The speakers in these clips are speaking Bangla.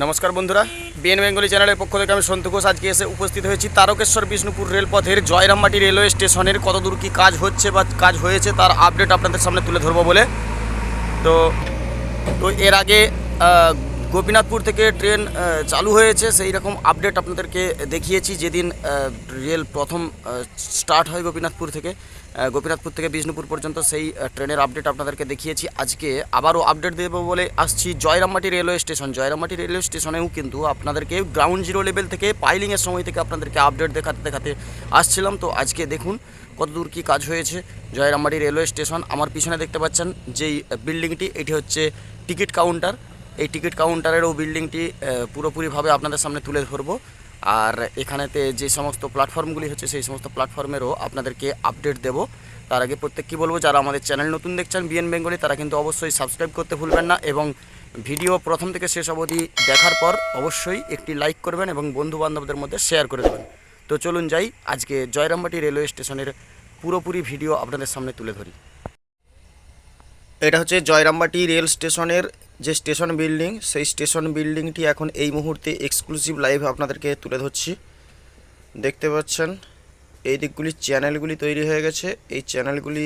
নমস্কার বন্ধুরা বিএন বেঙ্গলি চ্যানেলের পক্ষ থেকে আমি সন্তু ঘোষ। আজকে এসে উপস্থিত হয়েছি তারকেশ্বর বিষ্ণুপুর রেলপথের জয়রামবাটি রেলওয়ে স্টেশনের কতদূর কী কাজ হচ্ছে বা কাজ হয়েছে তার আপডেট আপনাদের সামনে তুলে ধরবো বলে। তো তো এর আগে গোপীনাথপুর থেকে ট্রেন চালু হয়েছে। সেই রকম আপডেট আপনাদেরকে দেখিয়েছি। যেদিন রেল প্রথম স্টার্ট হয় গোপীনাথপুর থেকে গোপীনাথপুর থেকে বিষ্ণুপুর পর্যন্ত, সেই ট্রেনের আপডেট আপনাদেরকে দেখিয়েছি। আজকে আবারও আপডেট দেবো বলে আসছি Jayrambati railway station. Jayrambati railway স্টেশনেও কিন্তু আপনাদেরকে গ্রাউন্ড জিরো লেভেল থেকে পাইলিংয়ের সময় থেকে আপনাদেরকে আপডেট দেখাতে দেখাতে আসছিলাম। তো আজকে দেখুন কতদূর কি কাজ হয়েছে জয়রামবাটি রেলওয়ে স্টেশন। আমার পিছনে দেখতে পাচ্ছেন যেই বিল্ডিংটি এটি হচ্ছে টিকিট কাউন্টার এই টিকিট কাউন্টারেরও বিল্ডিংটি পুরোপুরিভাবে আপনাদের সামনে তুলে ধরবো। আর এখানেতে যে সমস্ত প্ল্যাটফর্মগুলি হচ্ছে, সেই সমস্ত প্ল্যাটফর্মেরও আপনাদেরকে আপডেট দেব। তার আগে প্রত্যেক কী বলব, যারা আমাদের চ্যানেল নতুন দেখছেন বিএন বেঙ্গলি, তারা কিন্তু অবশ্যই সাবস্ক্রাইব করতে ভুলবেন না এবং ভিডিও প্রথম থেকে শেষ অবধি দেখার পর অবশ্যই একটি লাইক করবেন এবং বন্ধু বান্ধবদের মধ্যে শেয়ার করে দেবেন। তো চলুন যাই, আজকে জয়রামবাটি রেলওয়ে স্টেশনের পুরোপুরি ভিডিও আপনাদের সামনে তুলে ধরি। এটা হচ্ছে জয়রামবাটি রেল স্টেশনের যে স্টেশন বিল্ডিং, সেই স্টেশন বিল্ডিংটি এখন এই মুহূর্তে এক্সক্লুসিভ লাইভে আপনাদেরকে তুলে ধরছি। দেখতে পাচ্ছেন, এই দিকগুলি চ্যানেলগুলি তৈরি হয়ে গেছে। এই চ্যানেলগুলি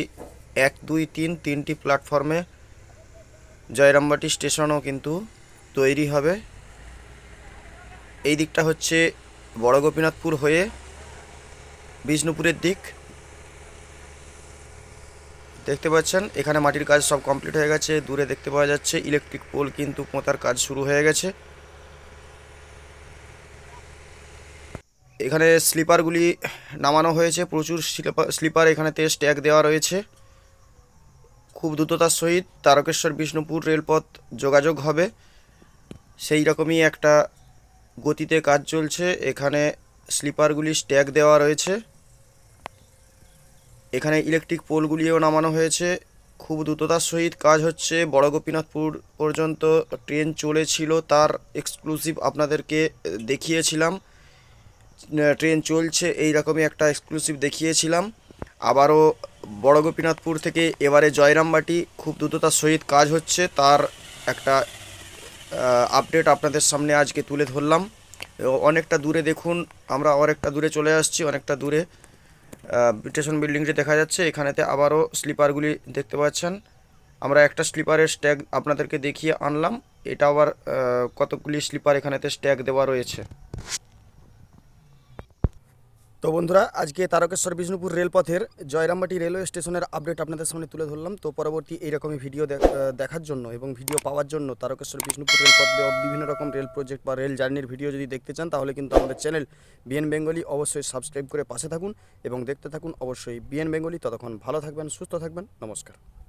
এক, দুই, তিন, তিনটি প্ল্যাটফর্মে জয়রামবাটি স্টেশনও কিন্তু তৈরি হবে। এই দিকটা হচ্ছে বড় গোপীনাথপুর হয়ে বিষ্ণুপুরের দিক। দেখতে পাচ্ছেন, এখানে মাটির কাজ সব কমপ্লিট হয়ে গেছে, দূরে দেখতে পাওয়া যাচ্ছে ইলেকট্রিক পোল কিন্তু পোঁতার কাজ শুরু হয়ে গেছে। এখানে স্লিপারগুলি নামানো হয়েছে, প্রচুর স্লিপার এখানেতে স্ট্যাগ দেওয়া রয়েছে। খুব দ্রুততার সহিত তারকেশ্বর বিষ্ণুপুর রেলপথ যোগাযোগ হবে। সেই রকমই একটা গতিতে কাজ চলছে, এখানে স্লিপারগুলি স্ট্যাগ দেওয়া রয়েছে। এখানে ইলেকট্রিক পোলগুলিও নামানো হয়েছে। খুব দ্রুততার সহিত কাজ হচ্ছে। বড় গোপীনাথপুর পর্যন্ত ট্রেন চলেছিল। তার এক্সক্লুসিভ আপনাদেরকে দেখিয়েছিলাম। ট্রেন চলছে এই রকমই একটা এক্সক্লুসিভ দেখিয়েছিলাম। আবারও বড় গোপীনাথপুর থেকে এবারে জয়রামবাটি, খুব দ্রুততার সহিত কাজ হচ্ছে। তার একটা আপডেট আপনাদের সামনে আজকে তুলে ধরলাম। অনেকটা দূরে দেখুন, আমরা অনেকটা দূরে চলে আসছি, অনেকটা দূরে। স্টেশন বিল্ডিংটি দেখা যাচ্ছে। এখানেতে আবারও স্লিপারগুলি দেখতে পাচ্ছেন। আমরা একটা স্লিপারের স্ট্যাগ আপনাদেরকে দেখিয়ে আনলাম। এটা আবার কতগুলি স্লিপার এখানেতে স্ট্যাগ দেওয়া রয়েছে। তো বন্ধুরা, আজকে তারকেশ্বর বিষ্ণুপুর রেলপথের জয়রামবাটি রেলওয়ে স্টেশনের আপডেট আপনাদের সামনে তুলে ধরলাম। তো পরবর্তী এইরকমই ভিডিও দেখ- দেখার জন্য এবং ভিডিও পাওয়ার জন্য তারকেশ্বর বিষ্ণুপুর রেলপথ বিভিন্ন রকম রেল প্রজেক্ট বা রেল জার্নির ভিডিও যদি দেখতে চান, তাহলে কিন্তু আমাদের চ্যানেল বিএন বেঙ্গলি অবশ্যই সাবস্ক্রাইব করে পাশে থাকুন এবং দেখতে থাকুন অবশ্যই বিএন বেঙ্গলি ততক্ষণ ভালো থাকবেন, সুস্থ থাকবেন, নমস্কার।